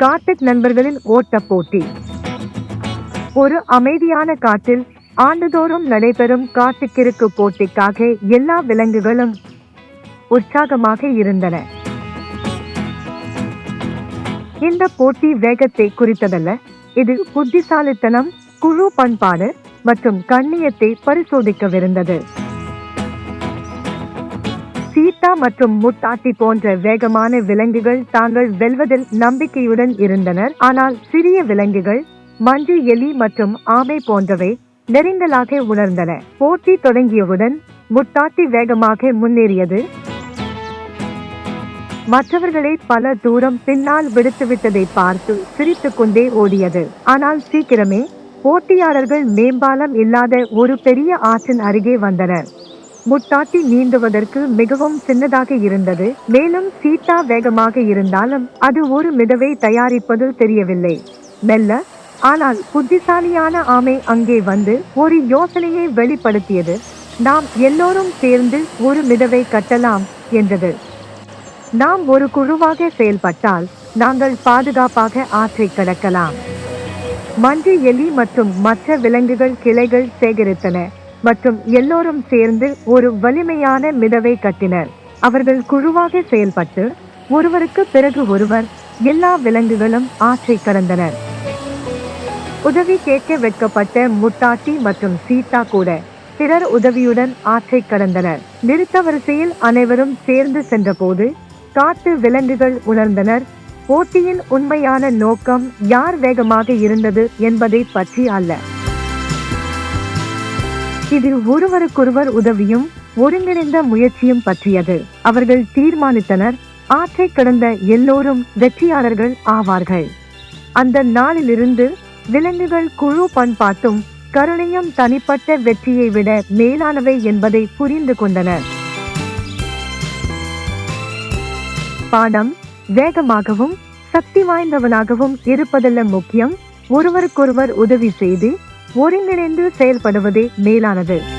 கார்த்திக் நண்பர்களின் ஓட்ட போட்டி. ஒரு அமைதியான காட்டில் ஆண்டுதோறும் நடைபெறும் காட்டுக்கிறுக்கு போட்டிக்காக எல்லா விலங்குகளும் உற்சாகமாக இருந்தன. இந்த போட்டி வேகத்தை குறித்ததல்ல. இது புத்திசாலித்தனம் குழு பண்பாடு மற்றும் கண்ணியத்தை பரிசோதிக்கவிருந்தது. சீதா மற்றும் முத்தாட்டி போன்ற வேகமான விலங்குகள் தாங்கள் வெல்வதில் நம்பிக்கையுடன் இருந்தனர். ஆனால் சிறிய விலங்குகள் மஞ்சு எலி மற்றும் ஆமை போன்றவை நெருங்கலாக உணர்ந்தன. போட்டி தொடங்கியவுடன் முத்தாட்டி வேகமாக முன்னேறியது. மற்றவர்களை பல தூரம் பின்னால் விடுத்துவிட்டதை பார்த்து சிரித்துக் கொண்டே ஓடியது. ஆனால் சீக்கிரமே போட்டியாளர்கள் மேம்பாலம் இல்லாத ஒரு பெரிய ஆற்றின் அருகே வந்தனர். முட்டாட்டி நீந்துவதற்கு மிகவும் சின்னதாக இருந்தது. மேலும் சீட்டா வேகமாக இருந்தாலும் அது ஒரு மிதவை தயாரிப்பது தெரியவில்லை. மெல்ல ஆனால் புத்திசாலியான ஆமை அங்கே வந்து ஒரு யோசனையை வெளிப்படுத்தியது. நாம் எல்லோரும் சேர்ந்து ஒரு மிதவை கட்டலாம் என்றது. நாம் ஒரு குழுவாக செயல்பட்டால் நாங்கள் பாதுகாப்பாக ஆற்றை கடக்கலாம். மஞ்சு எலி மற்றும் மற்ற விலங்குகள் கிளைகள் சேகரித்தன. மற்றும் எல்லோரும் சேர்ந்து ஒரு வலிமையான மிதவை கட்டினர். அவர்கள் குழுவாக செயல்பட்டு ஒருவருக்கு பிறகு ஒருவர் எல்லா விலங்குகளும் ஆற்றை கடந்தனர் உதவி கேட்க வெட்கப்பட்ட முட்டாட்டி மற்றும் சீதா கூட பிறர் உதவியுடன் ஆற்றை கடந்தனர் நிறுத்த வரிசையில் அனைவரும் சேர்ந்து சென்றபோது காட்டு விலங்குகள் உணர்ந்தனர். போட்டியின் உண்மையான நோக்கம் யார் வேகமாக இருந்தது என்பதை பற்றி அல்ல. இது ஒருவருக்கொருவர் உதவியும் ஒருங்கிணைந்த முயற்சியும் பற்றியது. அவர்கள் தீர்மானித்தனர். ஆற்றை கடந்த எல்லோரும் வெற்றியாளர்கள் ஆவார்கள். அந்த நாளிலிருந்து விலங்குகள் குழு பண்பாட்டும் கருணையும் தனிப்பட்ட வெற்றியை விட மேலானவை என்பதை புரிந்து கொண்டனர். பாடம் வேகமாகவும் சக்தி வாய்ந்தவனாகவும் இருப்பதெல்லாம் முக்கியம். ஒருவருக்கொருவர் உதவி செய்து ஒருங்கிணைந்து செயல்படுவதே மேலானது.